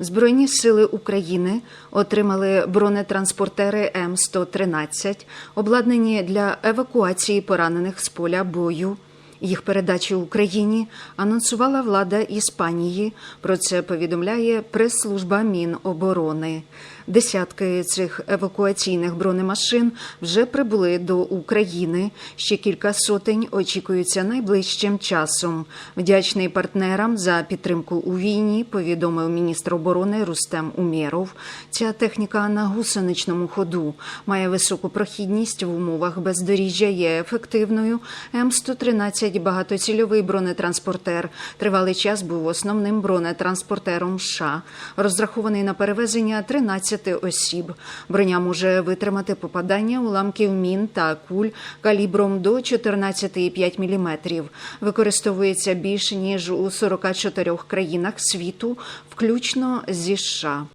Збройні сили України отримали бронетранспортери М113, обладнані для евакуації поранених з поля бою. Їх передачу Україні анонсувала влада Іспанії. Про це повідомляє прес-служба Міноборони. Десятки цих евакуаційних бронемашин вже прибули до України. Ще кілька сотень очікуються найближчим часом. Вдячний партнерам за підтримку у війні. Повідомив міністр оборони Рустем Умєров. Ця техніка на гусеничному ходу має високу прохідність в умовах бездоріжжя. Є ефективною. М113 багатоцільовий бронетранспортер. Тривалий час був основним бронетранспортером США, розрахований на перевезення 13 осіб. Броня може витримати попадання уламків мін та куль калібром до 14,5 мм. Використовується більше ніж у 44 країнах світу, включно зі США.